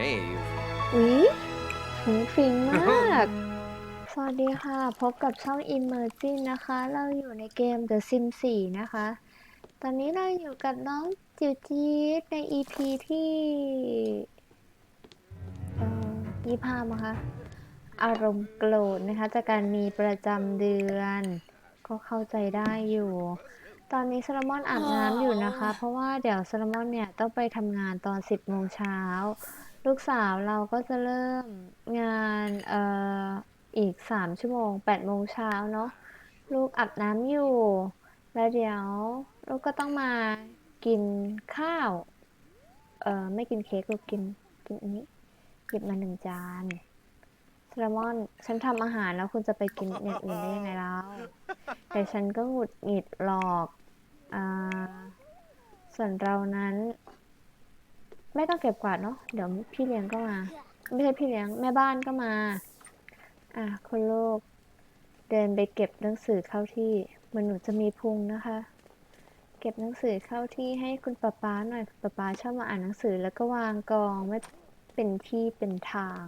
knave. อุ๊ยฟุ้งฟิงมาก สวัสดีค่ะ พบกับช่อง Immersive นะคะ เราอยู่ในเกม The Sims 4 นะคะ ตอนนี้เราอยู่กับน้องจิวจีดใน EP ที่เอ่อยี่ห้ามั้งคะ อารมณ์โกรธนะคะ จากการมีประจำเดือน ก็เข้าใจได้อยู่ ตอนนี้ซาลมอนอาบน้ำอยู่นะคะ เพราะว่าเดี๋ยวซาลมอนเนี่ยต้องไปทำงานตอน 10โมงเช้า ลูกสาวเราก็จะเริ่มงานเอ่ออีก3ชั่วโมง8โมงเช้าเนาะลูกอาบน้ำอยู่ แล้วเดี๋ยวลูกก็ต้องมากินข้าว เอ่อไม่กินเค้กลูกกินกินอันนี้หยิบมาหนึ่งจานแซลมอน ฉันทำอาหารแล้วคุณจะไปกินอย่างอื่นได้ยังไงแล้ว แต่ฉันก็หงุดหงิดหรอก อ่า ส่วนเรานั้น ไม่ต้องเก็บกวาดเนาะเดี๋ยวพี่เลี้ยงก็มา ไม่ใช่พี่เลี้ยงแม่บ้านก็มา อะคุณลูกเดินไปเก็บหนังสือเข้าที่เหมันหนูจะมีพุงนะคะ เก็บหนังสือเข้าที่ให้คุณป๊าป๊าหน่อยคุณป๊าป๊าชอบมาอ่านหนังสือแล้วก็วางกองไม่เป็นที่เป็นทาง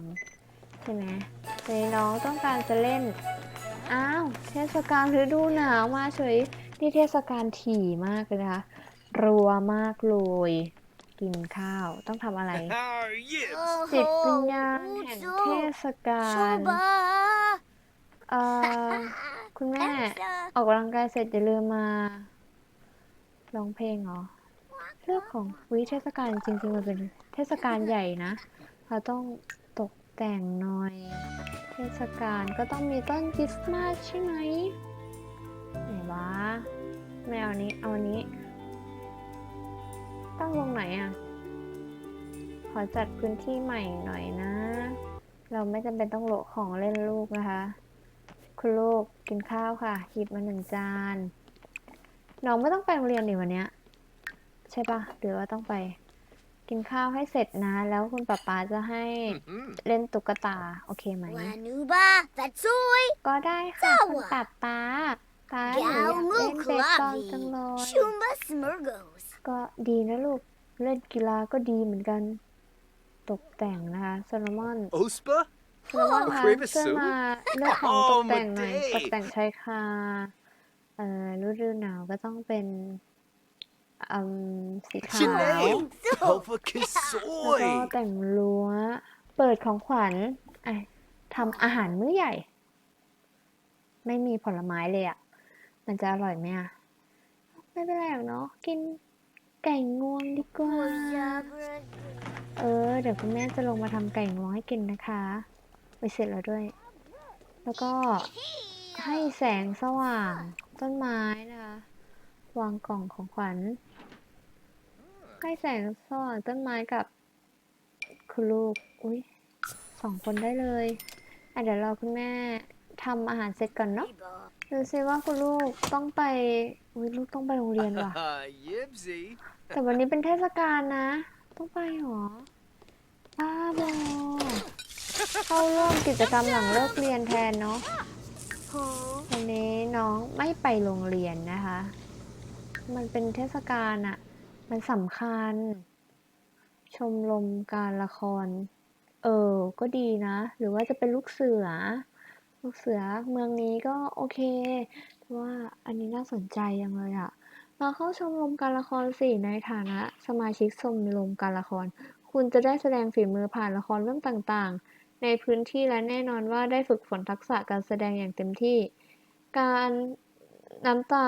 ใช่ไหมแต่น้องต้องการจะเล่น อ้าว เทศกาลฤดูหนาวมาเฉย นี่เทศกาลถี่มากเลยนะคะรัวมากเลย กินข้าว ต้องทำอะไร Ah, yes. จิตวิญญาณแห่งเทศกาลเอ่อคุณแม่ ออกกำลังกายเสร็จอย่าลืมมาร้องเพลงเหรอ เรื่องของวิเทศกาลจริงๆมันเป็นเทศกาลใหญ่นะ เราต้องตกแต่งหน่อย เทศกาลก็ต้องมีต้นคริสต์มาสใช่ไหมไหนวะไม่เอาอันนี้ เอาอันนี้ ตั้งวงไหนอะ ขอจัดพื้นที่ใหม่หน่อยนะ เราไม่จำเป็นต้องโละของเล่นลูกนะคะ คุณลูกกินข้าวค่ะหยิบมาหนึ่งจาน น้องไม่ต้องไปโรงเรียนดิวันเนี้ย ใช่ปะหรือว่าต้องไป กินข้าวให้เสร็จนะ แล้วคุณป๊าป๊าจะให้ Mhm. เล่นตุ๊กตา โอเคไหม Wanuba, Fatsoy, ก็ได้ค่ะจ้าคุณวะป๊าป๊าป๊าหนูอยากเล่นเบสบอลจังเลย Shumba Smurgos. ก็ ดีนะลูก เล่นกีฬาก็ดีเหมือนกัน ตกแต่งนะคะโซโลมอน Ospa? โซโลมอนคะ Creepy ช่วย Sue มาเลือกของต Oh, กแต่งหน่อย Maday ตกแต่งชายคาเอ่อฤดูหนาวก็ต้องเป็นอืมสีขาว Sinead! So, Hova แล้วก็ Kisoy! แต่งรั้ว เปิดของขวัญไอะทำอาหารมื้อใหญ่ ไม่มีผลไม้เลยอะ่ะ มันจะอร่อยไหมอะ ไม่เป็นไรหรอกเนาะ กิน ไก่งวงดีกว่า เออ เดี๋ยวคุณแม่จะลงมาทำไก่งวงให้กินนะคะไปเสร็จแล้วด้วย แล้วก็ให้แสงสว่างต้นไม้นะคะ วางกล่องของขวัญ ให้แสงสว่างต้นไม้กับคุณลูก อุ้ยสองคนได้เลยอะเดี๋ยวรอคุณแม่ทำอาหารเสร็จก่อนเนาะ ดูซิว่าคุณลูกต้องไปอุ้ยลูกต้องไปโรงเรียนว่ะ Ah, Yibsy. แต่วันนี้เป็นเทศกาลนะ ต้องไปเหรอบ้าบอเข้าร่วมกิจกรรมหลังเลิกเรียนแทนเนาะวันนี้น้องไม่ไปโรงเรียนนะคะ มันเป็นเทศกาลอะมันสำคัญ ชมรมการละคร เออ ก็ดีนะ หรือว่าจะเป็นลูกเสือ ลูกเสือเมืองนี้ก็โอเคเพราะว่าอันนี้น่าสนใจยังเลยอะมาเข้าชมรมการละครสิในฐานะสมาชิกชมรมการละคร คุณจะได้แสดงฝีมือผ่านละครเรื่องต่างๆ ในพื้นที่และแน่นอนว่าได้ฝึกฝนทักษะการแสดงอย่างเต็มที่ การน้ำตา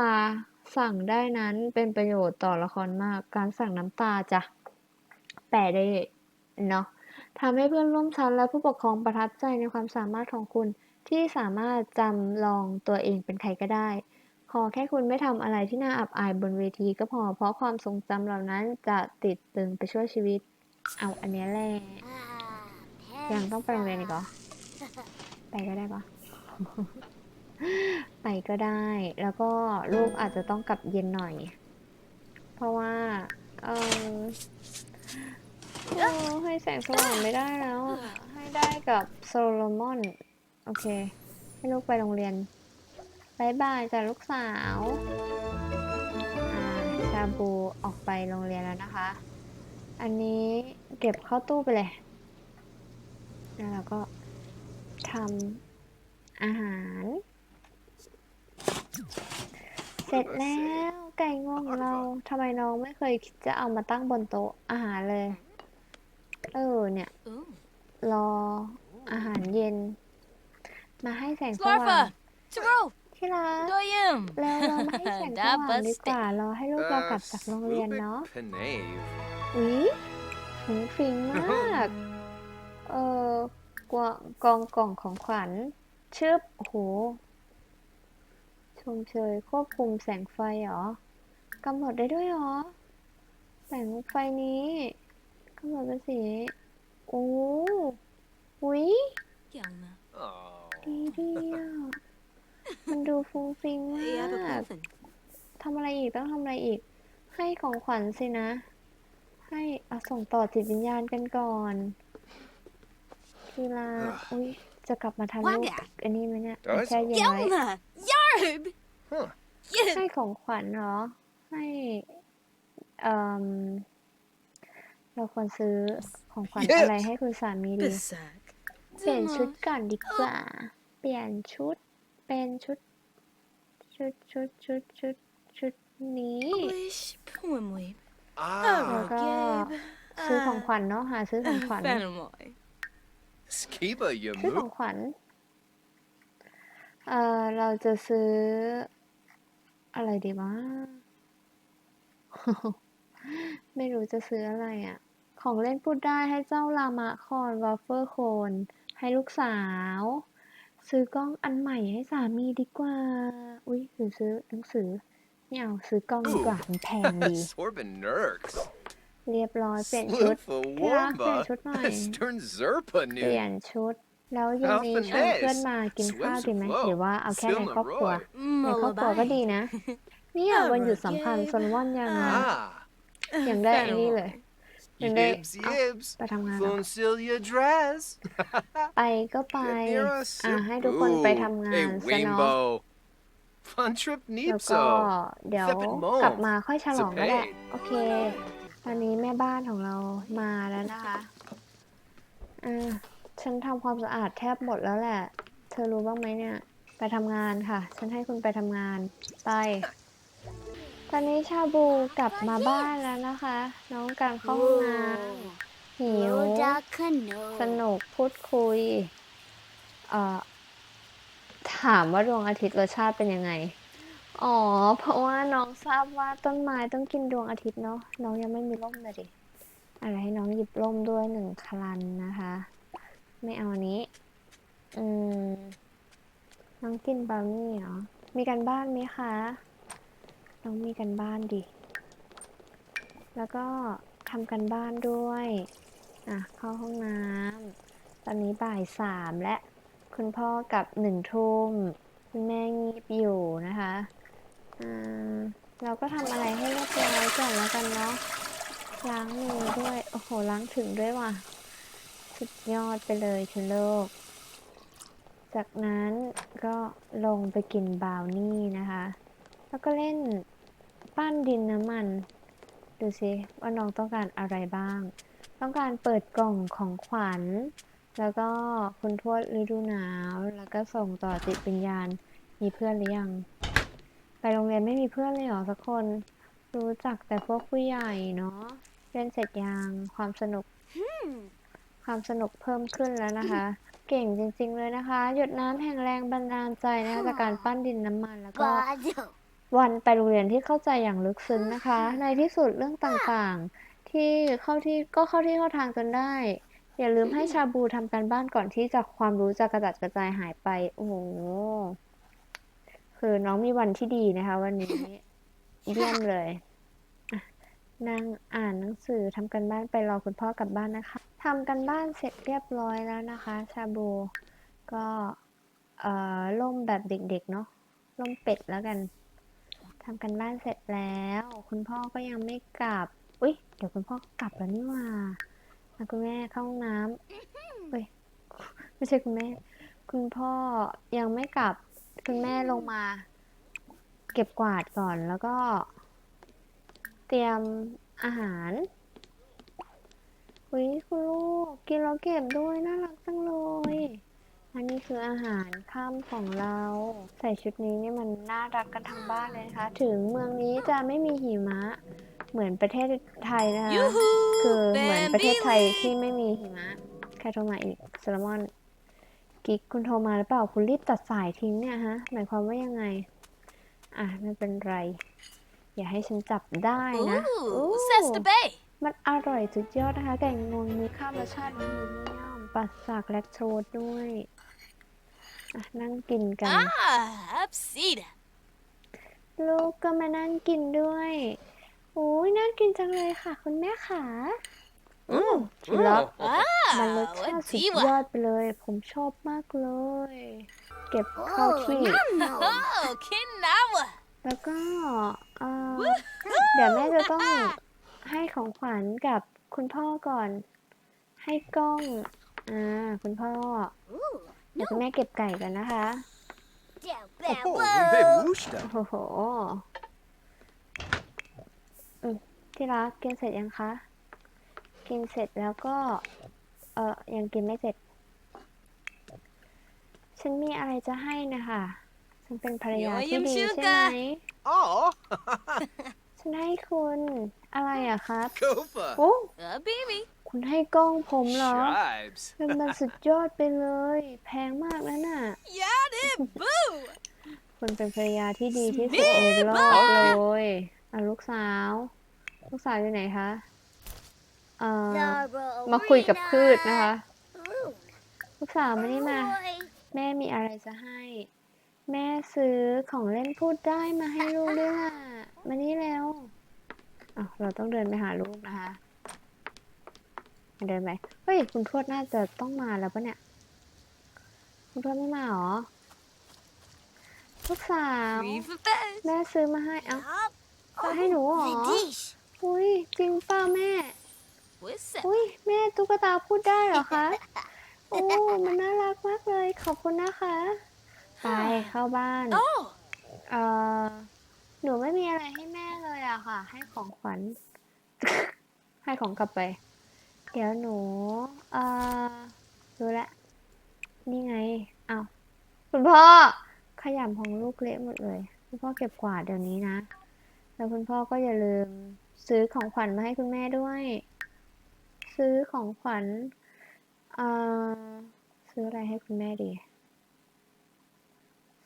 สั่งได้นั้นเป็นประโยชน์ต่อละครมากการสั่งน้ำตาจ้ะแปลได้เนาะทำให้เพื่อนร่วมชั้นและผู้ปกครองประทับใจในความสามารถของคุณ ที่สามารถจำลองตัวเองเป็นใครก็ได้ ขอแค่คุณไม่ทำอะไรที่น่าอับอายบนเวทีก็พอ เพราะความทรงจำเหล่านั้นจะติดตึงไปชั่วชีวิต เอาอันเนี้ยแหละยังต้องไปโรงเรียนอีกเหรอ ไปก็ได้ปะไปก็ได้ แล้วก็ลูกอาจจะต้องกลับเย็นหน่อย เพราะว่า เออโอ้ให้แสงสว่างไม่ได้แล้ว ให้ได้กับโซโลมอน โอเค ให้ลูกไปโรงเรียนบายบายจ้ะลูกสาวอาชาบูออกไปโรงเรียนแล้วนะคะ อันนี้เก็บเข้าตู้ไปเลย แล้วเราก็ทำอาหาร เสร็จแล้วไก่งวงเราทำไมน้องไม่เคยคิดจะเอามาตั้งบนโต๊ะอาหารเลย เออเนี่ย รออาหารเย็น มาให้แสงสว่าง Slarfa! Taro! ที่รัก Doyum! แล้วเรามาให้แสงสว่างดีกว่า รอให้ลูกเรากลับจากโรงเรียนเนาะ Penave. อุ๊ยหุงฟิงมาก เออกวางกองกล่องของขวัญ ชึบ โอ้โห ชมเชยควบคุมแสงไฟเหรอกำหนดได้ด้วยเหรอ แสงไฟนี้กำหนดเป็นสีโอ้อุ๊ย Gelma. Oh. ดีดีอะมันดูฟุ้งฟิ้งม Ja, า dat ก klopt. ทำอะไรอีกต้องทำอะไรอีก ให้ของขวัญสินะ ให้เอาส่งต่อจิตวิญญาณกันก่อนทีละอุ้ยจะกลับมาทันลูก Waga อันนี้ไหมเนี่ยเอ้ยแช่เย็นไว้ Gelma! Yarb! Huh. Yes! ให้ของขวัญเหรอ ให้เอ่มเราควรซื้อของขวัญ Yes อะไรให้คุณสามีดี Besak. เปลี่ยนชุดก่อนดีกว่า เปลี่ยนชุด เป็นชุด ชุดชุดชุดชุดชุดนี้ Wish poemweep. Ah. แล้วก็ซื้อของขวัญเนาะหาซื้อของขวัญ Fanamoy. Skiba, you ซื้อของ moo. ขวัญ เอ่อ เราจะซื้อ อะไรดีวะ ไม่รู้จะซื้ออะไรอะ่ะ ของเล่นพูดได้ให้เจ้าลามะคอนวอฟเฟอร์โคน ให้ลูกสาว ซื้อกล้องอันใหม่ให้สามีดีกว่า อุ๊ยหรือซื้อหนังสือไม่เอาซื้อกล้องดีกว่ามันแพงดี Sorbin Nurks. เรียบร้อยเปลี่ยนชุด Sloofa ที่รักเปลี่ยน Warmba. ชุดหน่อย Stern Zerpa เปลี่ย new. นชุด แล้วเย็นนี้ชวนเพื่อนมากินข้าวดีไหมหรือว่าเอาแค่ในครอบครัวในครอบครัวก็ดีนะ เนี่ยวันหยุดสำคัญโซนวอนยัง Ah. ยังได้ไอ้นี่เลย ยังได้ Yibs เอา yibs. ไปทำงานเหรอ Floncilia Draz. ไปก็ไป Get near us. อะให้ทุกคนไปทำงา Hey, นซะเนาะ Rainbow. Fun trip แล้วก็ Nipso. เดี๋ยว Seven Mo กลับมาค่อยฉลองก็ได้ Zapate โอเค ตอนนี้แม่บ้านของเรามาแล้วนะคะอ่าฉันทำความสะอาดแทบหมดแล้วแหละ เธอรู้บ้างไหมเนี่ย ไปทำงานค่ะ ฉันให้คุณไปทำงาน ไปต อนนี้ชาบูกลับมาบ้านแล้วนะคะ น้องการเข้าห้องน้ำหิว Yoda Cano. สนุกพูดคุย เอ่อ ถามว่าดวงอาทิตย์รสชาติเป็นยังไง อ๋อ เพราะว่าน้องทราบว่าต้นไม้ต้องกินดวงอาทิตย์เนาะน้องยังไม่มีร่มเลยดิอะไรให้น้องหยิบร่มด้วยหนึ่งคลันนะคะ ไม่เอาอันนี้ อืม น้องกินบราวนี่เหรอ มีกันบ้านไหมคะ น้องมีกันบ้านดิ แล้วก็ทำกันบ้านด้วย อะ เข้าห้องน้ำ ตอนนี้บ่ายสามและ คุณพ่อกับหนึ่งทุ่ม คุณแม่งีบอยู่นะคะอ่าเราก็ทำอะไรให้เรียบร้อยก่อนแล้วกันเนาะ ล้างมือด้วย โอ้โห ล้างถึงด้วยว่ะ สุดยอดไปเลยคุณโลก จากนั้นก็ลงไปกินบราวนี่นะคะ แล้วก็เล่น ปั้นดินน้ำมัน ดูสิว่าน้องต้องการอะไรบ้าง ต้องการเปิดกล่องของขวัญ แล้วก็คุณทวดฤดูหนาว แล้วก็ส่งต่อจิตวิญญาณ มีเพื่อนหรือยัง ไปโรงเรียนไม่มีเพื่อนเลยเหรอสักคน รู้จักแต่พวกผู้ใหญ่เนาะเล่นเสร็จยังความสนุก ความสนุกเพิ่มขึ้นแล้วนะคะ เก่งจริง ๆ เลยนะคะ หยดน้ำแห่งแรงบันดาลใจนะคะจากการปั้นดินน้ำมันแล้วก็ Bado. วันไปโรงเรียนที่เข้าใจอย่างลึกซึ้งนะคะ ในที่สุดเรื่องต่างๆ ที่เข้าที่ก็เข้าที่เข้าทางจนได้ อย่าลืมให้ชาบูทำการบ้านก่อนที่จะความรู้จะกระจัดกระจายหายไป โอ้โหคือน้องมีวันที่ดีนะคะ วันนี้เยี่ยมเลยอะนั่งอ่านหนังสือทำกันบ้านไปรอคุณพ่อกลับบ้านนะคะทำกันบ้านเสร็จเรียบร้อยแล้วนะคะ ชาบู ก็เอ่อล่มแบบเด็กๆเนาะล่มเป็ดแล้วกัน ทำกันบ้านเสร็จแล้ว คุณพ่อก็ยังไม่กลับ อุ้ยเดี๋ยวคุณพ่อกลับแล้วนี่ว่าคุณแม่เข้าห้องน้ำเฮ้ยไม่ใช่คุณแม่ คุณพ่อยังไม่กลับ คุณแม่ลงมา เก็บกวาดก่อนแล้วก็ เตรียมอาหารอุ้ยคุณลูกกินแล้วเก็บด้วยน่ารักจังเลย อันนี้คืออาหารค่ำของเรา ใส่ชุดนี้นี่มันน่ารักกันทั้งบ้านเลยนะคะ ถึงเมืองนี้จะไม่มีหิมะ เหมือนประเทศไทยนะคะ Yoo-hoo! คือเหมือนประเทศไทย Bambi ที่ไม่มีหิมะ ใครโทรมาอีกซาลมอน กิ๊กคุณโทรมาหรือเปล่า คุณรีบตัดสายทิ้งเนี่ยฮะ หมายความว่ายังไง อะไม่เป็นไร อย่าให้ฉันจับได้นะ Ooh, Sesta Bay. มันอร่อยสุดยอดนะคะ ไก่งวงมีข้าวรสชาติมีเนียมปัสสากแลคโทสด้วย อะนั่งกินกัน Ah, Apsida. ลูกก็มานั่งกินด้วยโอ้ยน่ากินจังเลยค่ะ คุณแม่ค่ะ อืมที่รักมันรส Ah, ชาติสุด Wadiwa. ยอดไปเลย ผมชอบมากเลย เก็บเข้า Oh, ที่ yum yum. Oh, Kinawa. แล้วก็เอ่อเดี๋ยวแม่จะต้องให้ของขวัญกับคุณพ่อก่อน ให้กล้อง อ่า คุณพ่อ Ooh, เดี๋ยวคุณแม่เก็บไก่กันนะคะ down Oh, bad Bimbe whoa. Wooshta. โอ้โหอืมที่รักกินเสร็จยังคะ กินเสร็จแล้วก็ เออยังกินไม่เสร็จ ฉันมีอะไรจะให้นะคะฉันเป็นภรรยาที่ดีใช่ไหม Oh, ฉันให้คุณอะไรอะครับ Kofa. โอ้ A baby. คุณให้กล้องผมเหรอ Tribes. มันมันสุดยอดไปเลย แพงมากนะน่ะ Yada boo. คุณเป็นภรรยาที่ดีที่สุดในโลกเลยอะลูกสาว ลูกสาวอยู่ไหนคะเอ่อ Zara มาคุยกับพืชนะคะ Ooh, ลูกสาวมานี่มา boy. แม่มีอะไรจะให้ แม่ซื้อของเล่นพูดได้มาให้ลูกด้วยค่ะ มานี่แล้วอะเราต้องเดินไปหาลูกนะคะ เดินไปเฮ้ย คุณทวดน่าจะต้องมาแล้วปะเนี่ย คุณทวดไม่มาหรอ ลูกสาว Riva Bed. แม่ซื้อมาให้เอ้า Yup. มาให้หนูเหรอ Vidish. อุ้ยจริงเปล่าแม่ What's อุ้ยแม่ตุ๊กตาพูดได้เหรอคะ โอ้มันน่ารักมากเลย ขอบคุณนะคะ ไปเข้าบ้าน Oh, เอ่อ หนูไม่มีอะไรให้แม่เลยอะค่ะ ให้ของขวัญ ให้ของกลับไป เดี๋ยวหนู เอ่อรู้ละ นี่ไง เอาคุณพ่อ ขยำของลูกเละหมดเลย คุณพ่อเก็บกวาดเดี๋ยวนี้นะ แล้วคุณพ่อก็อย่าลืม ซื้อของขวัญมาให้คุณแม่ด้วย ซื้อของขวัญ เอ่อ ซื้ออะไรให้คุณแม่ดี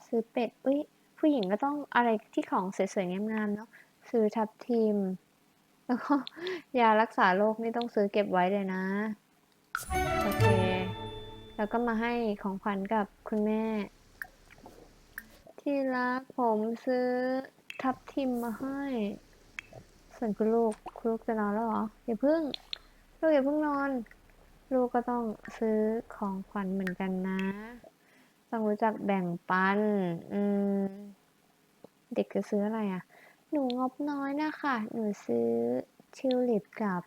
ซื้อเป็ด อุ้ย ผู้หญิงก็ต้องอะไรที่ของสวยๆงามๆเนาะ ซื้อทับทิม แล้วก็ยารักษาโรคนี่ต้องซื้อเก็บไว้เลยนะ โอเค แล้วก็มาให้ของขวัญกับคุณแม่ ที่รักผมซื้อทับทิมมาให้ ส่วนคุณลูกคุณลูกจะนอนแล้วเหรออย่าเพิ่ง ลูกอย่าเพิ่งนอน ลูกก็ต้องซื้อของขวัญเหมือนกันนะ ต้องรู้จักแบ่งปัน อืม เด็กจะซื้ออะไรอะ หนูงบน้อยนะคะ หนูซื้อทิวลิปกับ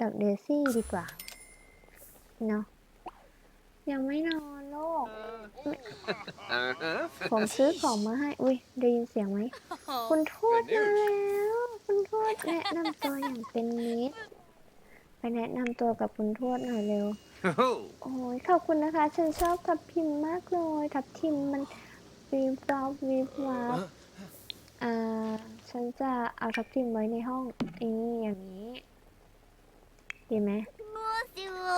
ดอกเดซี่ดีกว่า เนาะยังไม่นอนโลก Uh-huh. ผมซื้อของมาให้ อุ้ยได้ยินเสียงไหม คุณทวดมาแล้ว คุณทวดแนะนำตัวอย่างเป็นมิตรไปแนะนำตัวกับคุณทวดหน่อยเร็ว Oh, โอ้ยขอบคุณนะคะ ฉันชอบทับทิมมากเลย ทับทิมมันวีบวับวีบวับอ่า ฉันจะเอาทับทิมไว้ในห้องนี่อย่างนี้ ดีไหม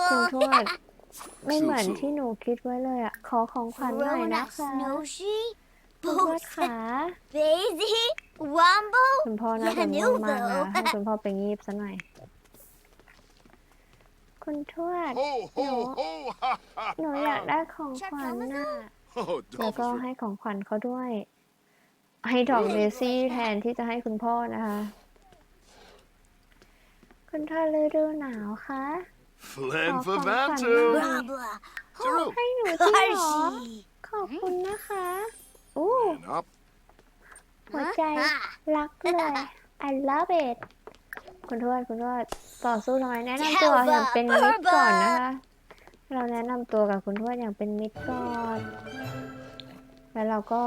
คุณทวดไม่เหมือนที่หนูคิดไว้เลยอะ ขอของขวัญหน่อย Rona นะคะ Snowshy. คุณทวด Boots. ขา Daisy. Wombo. คุณพ่อน่าจะง่วงมากนะให้คุณพ่อไปงีบซะหน่อย คุณทวด Ho, ho, ho, ha, ha, หนูอยากได้ของขวัญน่ะ Oh, แล้วก็ Dolphin. ให้ของขวัญเขาด้วย ให้ดอกเดซี่แทนที่จะให้คุณพ่อนะคะ คุณพ่อฤดูหนาวคะ Flen Oh, for fun, Vantu. fun. Blah blah. Drew. ให้หนูจริงเหรอ Karshi. ขอบคุณนะคะอู้ And up. หัวใจรักเลย I love it คุณทวดคุณทวดต่อสู้ทำไมแนะนำตัวอย่างเป็นมิตรก่อนนะคะ เราแนะนำตัวกับคุณทวดอย่างเป็นมิตรก่อน แล้วเราก็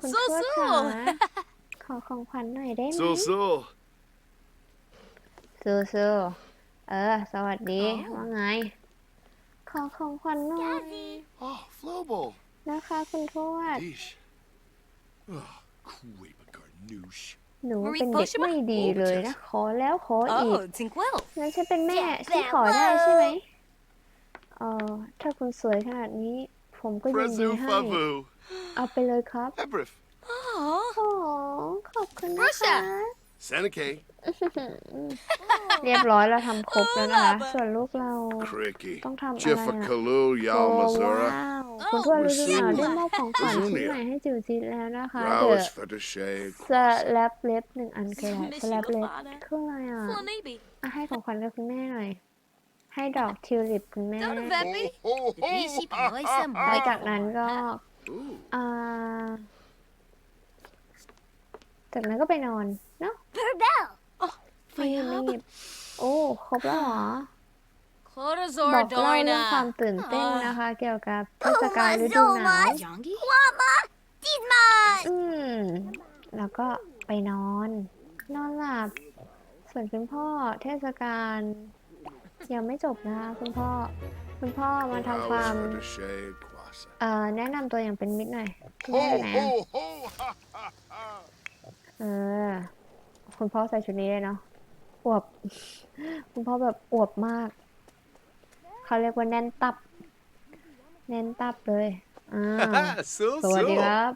คุณทวดสู้ ค่ะๆขอของขวัญหน่อยได้ไหม So, so. สู้ๆเออ สวัสดี ว่าไง ขอของขวัญหน่อย Oh, Flobo. นะคะคุณทวด Dish. Oh, Queba Garnoosh. หนูเป็นเด็กไม่ดีเลยนะ ขอแล้วขออีก Oh, think well. งั้นฉันเป็นแม่ฉันขอได้ใช่ไหมเออถ้าคุณสวยขนาดนี้ ผมก็ยินดี Prezu ให้ Favu. เอาไปเลยครับ Ebrif. Oh, โอ้ขอบคุณนะคะ Seneca. เรียบร้อยเราทำครบแล้วนะคะ ส่วนลูกเรา Cricky. ต้องทำอะไร Jiffa อะ Kalu โอ้ Yal Mazura. ว้าวคุณทวดรู้สึกหนาวได้มอบของขวัญชิ้นใหม่ให้จิ๋วจิตแล้วนะคะเดี๋ยว Rowers Fetishay. สแลบเล็บหนึ่งอันคืออะไรสแลบเล็บคืออะไรอะ Flanibi. อะให้ของขวัญกับคุณแม่หน่อย ให้ดอกทิวลิปคุณแม่ Don't Veppy. Ho, ho, Easy ha, boy, ha, some ha. แล้วจากนั้นก็ Ooh. อ่า จากนั้นก็ไปนอน เนาะ Perbell. ไม่หยิบไม่หยิบโอ้ ครบแล้วเหรอ บ Clotazor อกเล่าเรื่องความ Doina. ตื่นเต้นนะคะ เกี่ยวกับเทศ Oh กาล my ฤดูหนาว Zoma. Wama. Dizma. อืม แล้วก็ไปนอน นอนหลับ ส่วนคุณพ่อเทศกาลยังไม่จบนะคะคุณพ่อ คุณพ่อมาทำความ Rowers Fetishay. Quasa. เอ่อแนะนำตัวอย่างเป็นมิตรหน่อยคุณแม่ Ho, ไหน ho, อะ ho, ha, ha, ha. เออ คุณพ่อใส่ชุดนี้เลยเนาะอวบ คุณพ่อแบบอวบมาก เขาเรียกว่าแน่นตับ แน่นตับเลยอ่า so สวัสดี so. ครับ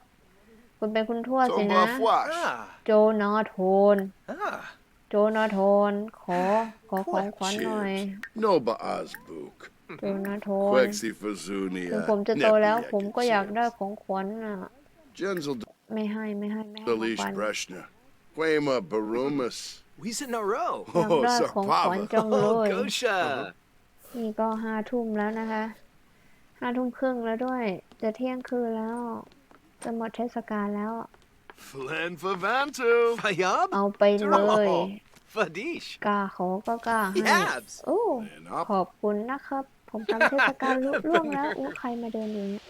คุณเป็นคุณทวดสินะ Tomba Fwash. Ah, โจนาโทน ah. โจนาโทน ขอ ขอของขวัญหน่อย Noba Azbuk. โจนาโทน Quexi Fazunia. ถึงผมจะโตแล้ว Nepi, I ผม can ก็อยาก say. ได้ของขวัญน่ะ Genzel ไม่ให้ไม่ให้ไม่ให้ของ Delish ขวัญ Breshna. Quema Barumas. We's in a row. อยากได้ของขวัญ Sarpava. จังเล Oh, ย Gosha. นี่ก็ห้าทุ่มแล้วนะคะห้าทุ่มครึ่งแล้วด้วย จะเที่ยงคืนแล้ว จะหมดเทศกาลแล้ว Flen Favantu. Fayab? เอาไปเลย Oh, Fadish. กล้าขอก็กล้าให้ Yabs. โอ้ And up. ขอบคุณนะครับ ผมทำเทศกาลลุล่วงแล้วอู้ใครมาเดินอยู่เนี่ย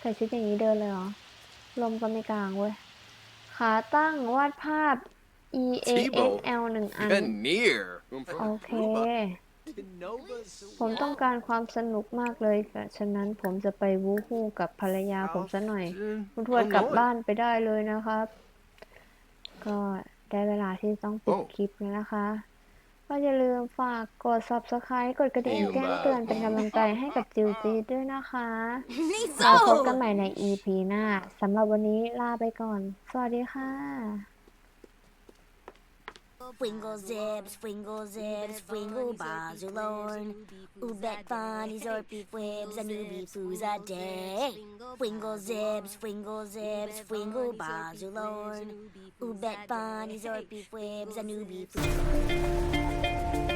ใส่ชุดอย่างนี้เดินเลยเหรอ ลมก็ไม่กลางเว้ย ขาตั้งวาดภาพ E A N L หนึ่งอัน Ganir. โอเค Tinova's ผมต้องการความสนุกมากเลยค่ะฉะนั้นผมจะไปวูฮู้กับภรรยาผมซะหน่อย คุณทวดกลับบ้านไปได้เลยนะครับ ก็ได้เวลาที่ต้องปิดโอ้คลิปแล้วนะคะก็ อย่าลืมฝากกด subscribe กดกระดิ่งแจ้งเตือนเป็นกำลังใจให้กับจิวจีดด้วยนะคะเราพบกัน Niso. ใหม่ใน EP หน้าสำหรับวันนี้ลาไปก่อน สวัสดีค่ะ Wingle zips, wingle zips, wingle bars are lorn. Ubet bunnies or beef and newbie foos a day. Wingle zips, wingle zips, wingle bars are lorn. Ubet bunnies or beef whips, a newbie foos